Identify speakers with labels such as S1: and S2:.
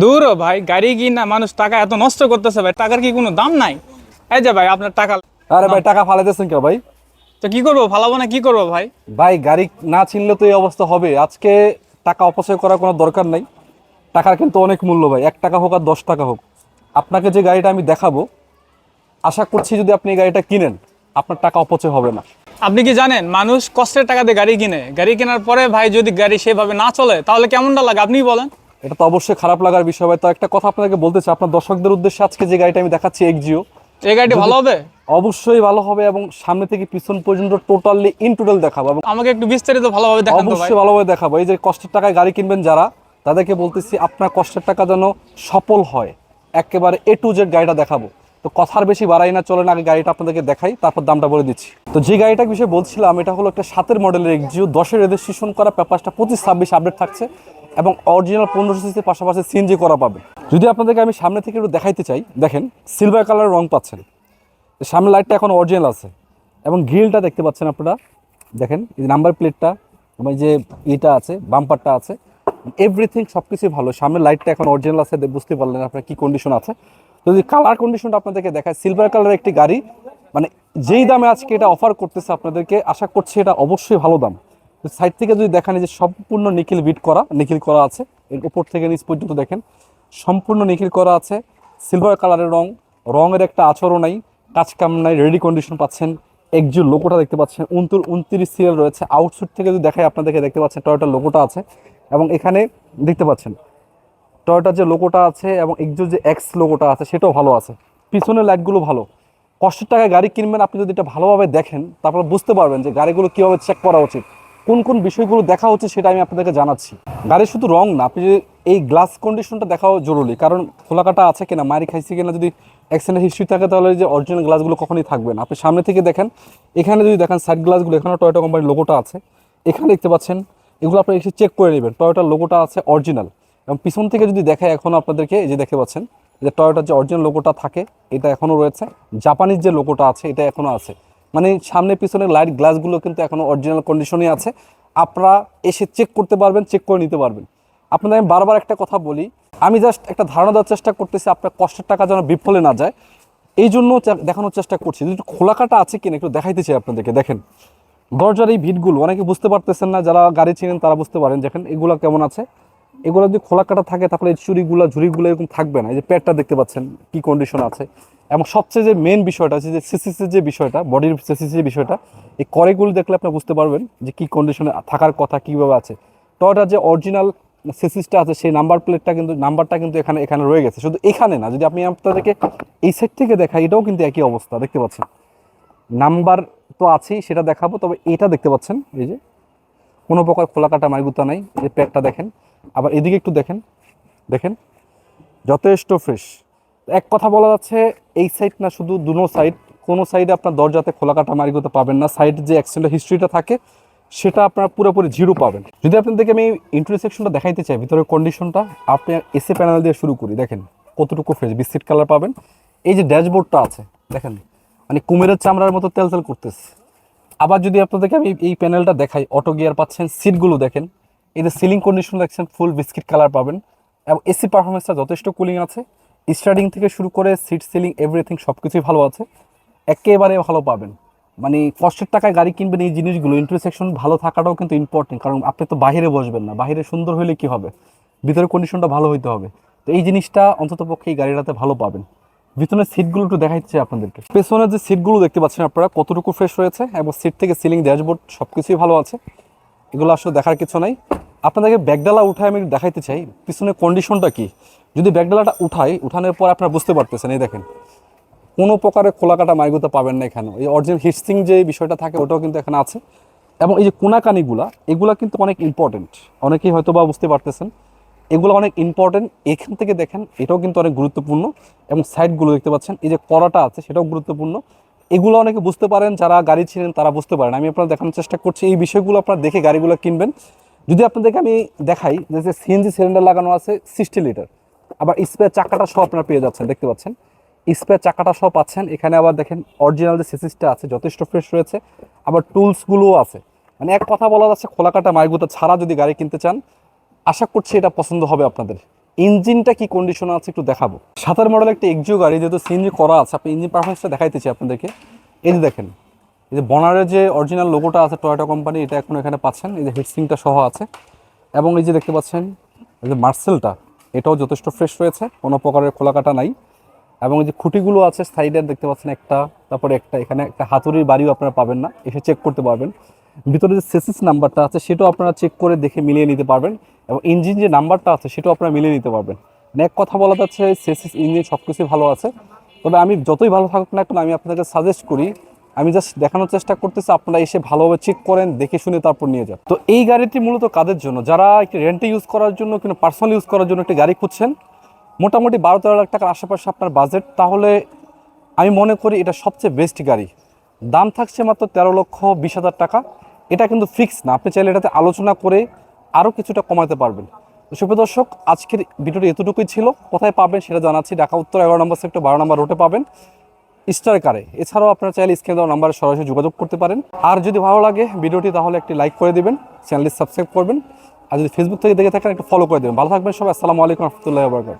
S1: দূর ভাই গাড়ি কিনা মানুষ টাকা এত নষ্ট করতেছে ভাই টাকার কি কোনো দাম নাই? এই যে ভাই আপনার টাকা
S2: আরে ভাই টাকা ফালাইতেছেন কেউ ভাই?
S1: তো কি করব ফালাবো না কি করব ভাই?
S2: ভাই গাড়ি না চিনলে তো এই অবস্থা হবে। আজকে টাকা অপচয় করার কোনো দরকার নাই। টাকার কিন্তু অনেক মূল্য ভাই এক টাকা হোক আর দশ টাকা হোক। আপনাকে যে গাড়িটা আমি দেখাবো আশা করছি যদি আপনি এই গাড়িটা কিনেন আপনার টাকা অপচয় হবে না।
S1: আপনি কি জানেন মানুষ কষ্টের টাকা দিয়ে গাড়ি কিনে। গাড়ি কেনার পরে ভাই যদি গাড়ি সেভাবে না চলে তাহলে কেমনটা লাগে? আপনিই বলেন।
S2: এটা তো অবশ্যই খারাপ লাগার বিষয় ভাই। তো একটা কথা আপনাকে বলতে চাই আপনার দর্শকদের উদ্দেশ্যে আজকে যে গাড়িটা আমি দেখাচ্ছি এক্সিও
S1: এই গাড়িটি ভালো হবে?
S2: অবশ্যই ভালো হবে এবং সামনে থেকে পিছন পর্যন্ত টোটালি ইন টোটাল দেখাবো এবং
S1: আমাকে একটু বিস্তারিত ভালোভাবে ভাই
S2: অবশ্যই ভালোভাবে দেখাবো। এই যে কষ্টের টাকায় গাড়ি কিনবেন যারা তাদেরকে বলতেছি আপনার কষ্টের টাকা যেন সফল হয়। একেবারে এ টু জেড গাড়িটা দেখাবো। তো কথার বেশি বাড়াই না চলেন আগে গাড়িটা আপনাদেরকে দেখাই তারপর দামটা বলে দিচ্ছি। তো যে গাড়িটার বিষয়ে বলছিলাম এটা হলো একটা সাতের মডেলের এক্সিও দশের রেজিস্ট্রেশন করা পেপারটা পঁচিশ ছাব্বিশ আপডেট থাকছে। এবং অরিজিনাল পনেরো সিসির পাশাপাশি সিএনজি করা পাবে। যদি আপনাদেরকে আমি সামনে থেকে একটু দেখাইতে চাই, দেখেন সিলভার কালারের রং পাচ্ছেন। সামনে লাইটটা এখন অরিজিনাল আছে। এবং গ্রিলটা দেখতে পাচ্ছেন আপনারা। দেখেন, এই নাম্বার প্লেটটা এবং যে এটা আছে বাম্পারটা আছে। এভরিথিং সব কিছুই ভালো। সামনে লাইটটা এখন অরিজিনাল আছে বুঝতে পারলেন আপনার কী কন্ডিশন আছে। যদি কালার কন্ডিশনটা আপনাদেরকে দেখায় সিলভার কালারের একটি গাড়ি মানে যেই দামে আজকে এটা অফার করতেছে আপনাদেরকে, আশা করছি এটা অবশ্যই ভালো দাম। সাইড থেকে যদি দেখেন যে সম্পূর্ণ নিখিল বিট করা, নিখিল করা আছে, এর উপর থেকে নিচ পর্যন্ত দেখেন, সম্পূর্ণ নিখিল করা আছে সিলভার কালারের রং, রঙের একটা আচরণ নাই, কাজ কাম নাই রেডি কন্ডিশন পাচ্ছেন একজুর লোকোটা দেখতে পাচ্ছেন উনতুর উনত্রিশ সিরিয়াল রয়েছে আউটসুট থেকে যদি দেখায় আপনাদেরকে দেখতে পাচ্ছেন টয়োটার লোকোটা আছে, এবং এখানে দেখতে পাচ্ছেন টয়োটার যে লোগোটা আছে এবং একজুর যে এক্স লোগোটা আছে, সেটাও ভালো আছে পিছনের লাইটগুলো ভালো, কষ্টের টাকায় গাড়ি কিনবেন, আপনি যদি এটা ভালোভাবে দেখেন, তারপর বুঝতে পারবেন যে গাড়িগুলো কীভাবে চেক করা উচিত। কোন কোন বিষয়গুলো দেখা হচ্ছে সেটা আমি আপনাদেরকে জানাচ্ছি। গাড়ি শুধু রং না, আপনি যদি এই গ্লাস কন্ডিশনটা দেখাও জরুরি, কারণ খোলাকাটা আছে কিনা মারি খাইছে কিনা যদি অ্যাক্সিডেন্ট হিস্ট্রি থাকে তাহলে যে অরিজিনাল গ্লাসগুলো কখনই থাকবে না। আপনি সামনে থেকে দেখেন, এখানে যদি দেখেন সাইড গ্লাসগুলো এখানেও টয়োটা কোম্পানির লোগোটা আছে। এখানে দেখতে পাচ্ছেন, এগুলো আপনি এসে চেক করে নেবেন। টয়োটার লোগোটা আছে অরিজিনাল এবং পিছন থেকে যদি দেখায় এখন আপনাদেরকে, এই যে দেখতে পাচ্ছেন, যে টয়োটার যে অরিজিনাল লোগোটা থাকে, এটা এখনও রয়েছে। জাপানিজ যে লোগোটা আছে, এটা এখনও আছে। মানে সামনে পিছনের লাইট গ্লাসগুলো কিন্তু এখনও অরিজিনাল কন্ডিশনে আছে। আপনারা এসে চেক করতে পারবেন চেক করে নিতে পারবেন। আপনাদের আমি বারবার একটা কথা বলি, আমি জাস্ট একটা ধারণা দেওয়ার চেষ্টা করতেছি আপনার কষ্টের টাকা যেন বিফলে না যায়। এই জন্য দেখানোর চেষ্টা করছি। যদি একটু খোলাকাটা আছে কিনা একটু দেখাইতে চাই আপনাদেরকে, দেখেন। দরজার এই ভিটগুলো অনেকে বুঝতে পারতেছেন না, যারা গাড়ি চিনেন তারা বুঝতে পারেন। দেখেন, এগুলো কেমন আছে? এগুলো যদি খোলা কাটা থাকে, তাহলে চুরিগুলো, ঝুড়িগুলো এরকম থাকবে না। এই যে প্যাডটা দেখতে পাচ্ছেন, কি কন্ডিশন আছে? এবং সবচেয়ে যে মেন বিষয়টা আছে যে সিসিসির যে বিষয়টা বডির সিসিসি যে বিষয়টা, এই করেগুলো দেখলে আপনি বুঝতে পারবেন যে কি কন্ডিশনে থাকার কথা কীভাবে আছে। টয়টার যে অরিজিনাল সিসিসটা আছে, সেই নাম্বার প্লেটটা কিন্তু নাম্বারটা কিন্তু এখানে এখানে রয়ে গেছে। শুধু এখানে না, যদি আপনি আপনাদেরকে এই সাইড থেকে দেখাই, এটাও কিন্তু একই অবস্থা, দেখতে পাচ্ছেন। নাম্বার তো আছেই, সেটা দেখাবো, তবে এটা দেখতে পাচ্ছেন, এই যে। কোনো প্রকার খোলা কাটা মাইগুতা নাই, এই প্যাকটা দেখেন। আবার এদিকে একটু দেখেন দেখেন। যথেষ্ট ফ্রেশ এক কথা বলা যাচ্ছে, এই সাইড না শুধু দুনো সাইড কোনো সাইডে আপনার দরজাতে খোলা কাটা মারিগুতে পাবেন না। সাইড যে অ্যাক্সিডেন্টের হিস্ট্রিটা থাকে, সেটা আপনার পুরোপুরি জিরো পাবেন। যদি আপনাদেরকে আমি ইন্টারসেকশনটা দেখাইতে চাই, ভিতরের কন্ডিশনটা আপনি এসি প্যানেল দিয়ে শুরু করি, দেখেন কতটুকু ফ্রেশ বিস্কিট কালার পাবেন। এই যে ড্যাশবোর্ডটা আছে, দেখেন মানে কুমিরের চামড়ার মতো তেল তেল করতেছে। আবার যদি আপনাদেরকে আমি এই প্যানেলটা দেখাই অটো গিয়ার পাচ্ছেন সিটগুলো দেখেন, এই যে সিলিং কন্ডিশন দেখছেন ফুল বিস্কিট কালার পাবেন। এবং এসি পারফরমেন্সটা যথেষ্ট কুলিং আছে। স্টার্টিং থেকে শুরু করে সিট সিলিং এভরিথিং সব কিছুই ভালো আছে। একেবারে ভালো পাবেন। মানে কষ্টের টাকায় গাড়ি কিনবেন এই জিনিসগুলো ইন্টারসেকশন ভালো থাকাটাও কিন্তু ইম্পর্টেন্ট কারণ আপনি তো বাইরে বসবেন না। বাইরে সুন্দর হলে কি হবে? ভিতরে কন্ডিশনটা ভালো হইতে হবে। তো এই জিনিসটা অন্তত পক্ষে এই গাড়িটাতে ভালো পাবেন। ভিতরের সিটগুলো একটু দেখাচ্ছে আপনাদেরকে। পেছনের যে সিটগুলো দেখতে পাচ্ছেন আপনারা, কতটুকু ফ্রেশ রয়েছে এবং সিট থেকে সিলিং ড্যাশবোর্ড সব কিছুই ভালো আছে। এগুলো আসলে দেখার কিছু নাই। আপনাদেরকে ব্যাগডালা উঠায় আমি দেখাইতে চাই। পিছনের কন্ডিশনটা কি? যদি ব্যাগডালাটা উঠাই, উঠানোর পর আপনারা বুঝতে পারতেছেন, এই দেখেন। কোনো প্রকারের খোলাকাটা মাইগুতে পাবেন না এখানে। এই অরিজিনাল হিটসিং যে বিষয়টা থাকে, ওটাও কিন্তু এখানে আছে। এবং এই যে কোনাকানিগুলা, এগুলা কিন্তু অনেক ইম্পর্টেন্ট অনেকেই হয়তো বা বুঝতে পারতেছেন। এগুলো অনেক ইম্পর্টেন্ট এখান থেকে দেখেন, এটাও কিন্তু অনেক গুরুত্বপূর্ণ। এবং সাইডগুলো দেখতে পাচ্ছেন, এই যে কড়াটা আছে, সেটাও গুরুত্বপূর্ণ। এগুলো অনেকে বুঝতে পারেন, যারা গাড়ি ছিলেন, তারা বুঝতে পারেন। আমি আপনার দেখানোর চেষ্টা করছি, এই বিষয়গুলো আপনারা দেখে গাড়িগুলো কিনবেন। যদি আপনাদেরকে আমি দেখাই, যে সিএনজি সিলিন্ডার লাগানো আছে সিক্সটি লিটার আবার স্পেয়ার চাকাটা সহ আপনারা পেয়ে যাচ্ছেন, দেখতে পাচ্ছেন। স্পেয়ার চাকাটা সহ পাচ্ছেন। এখানে আবার দেখেন অরিজিনাল যে সিসিসটা আছে, যথেষ্ট ফ্রেশ রয়েছে। আবার টুলসগুলোও আছে। মানে এক কথা বলা যাচ্ছে, খোলাকাটা মাইগুতা ছাড়া যদি গাড়ি কিনতে চান, আশা করছি এটা পছন্দ হবে আপনাদের। ইঞ্জিনটা কি কন্ডিশন আছে একটু দেখাবো। সাতার মডেল একটা এক্সিও গাড়ি, যেহেতু সিএনজি করা আছে, আপনি ইঞ্জিন পারফরমেন্সটা দেখাইতেছি আপনাদেরকে। এই যে দেখেন, এই যে বনারের যে অরিজিনাল লোগোটা আছে টয়োটা কোম্পানি এটা এখন এখানে পাচ্ছেন। এই যে হিটসিংটা সহ আছে। এবং এই যে দেখতে পাচ্ছেন, এই যে মার্সেলটা এটাও যথেষ্ট ফ্রেশ রয়েছে, কোনো প্রকারের খোলাকাটা নাই। এবং যে খুঁটিগুলো আছে সাইডে দেখতে পাচ্ছেন একটা, তারপরে একটা, এখানে একটা হাতুড়ির বাড়িও আপনারা পাবেন না, এসে চেক করতে পারবেন। ভিতরে যে সেসিস নাম্বারটা আছে, সেটাও আপনারা চেক করে দেখে মিলিয়ে নিতে পারবেন, এবং ইঞ্জিন যে নাম্বারটা আছে, সেটাও আপনারা মিলিয়ে নিতে পারবেন। মানে এক কথা বলা যাচ্ছে সেসিস ইঞ্জিন সব কিছুই ভালো আছে, তবে আমি যতই ভালো থাকুক না কেন, আমি আপনাদেরকে সাজেস্ট করি আমি জাস্ট দেখানোর চেষ্টা করতেছি, আপনারা এসে ভালোভাবে চেক করেন, দেখে শুনে তারপর নিয়ে যান। তো এই গাড়িটি মূলত কাদের জন্য? যারা একটি রেন্টে ইউজ করার জন্য কিংবা পার্সোনাল ইউজ করার জন্য একটি গাড়ি খুঁজছেন, মোটামুটি বারো তেরো লাখ টাকার আশেপাশে আপনার বাজেট তাহলে আমি মনে করি এটা সবচেয়ে বেস্ট গাড়ি। দাম থাকছে মাত্র তেরো লক্ষ বিশ হাজার টাকা। এটা কিন্তু ফিক্স না, আপনি চাইলে এটাতে আলোচনা করে আরও কিছুটা কমাতে পারবেন। সুপ্রিয় দর্শক, আজকের ভিডিওটি এতটুকুই ছিল। কোথায় পাবেন সেটা জানাচ্ছি। ঢাকা, উত্তর, এগারো নম্বর সেক্টর বারো নম্বর রোডে পাবেন। স্টার কারে। এছাড়াও আপনারা চাইলে স্ক্রিনে দেওয়া নাম্বারে সরাসরি যোগাযোগ করতে পারেন। আর যদি ভালো লাগে ভিডিওটি, তাহলে একটি লাইক করে দেবেন, চ্যানেলটি সাবস্ক্রাইব করবেন। আর যদি ফেসবুক থেকে দেখে থাকেন, একটু ফলো করে দেবেন। ভালো থাকবেন সবাই। আসসালামু আলাইকুম রহমতুল্লাহ বরকাত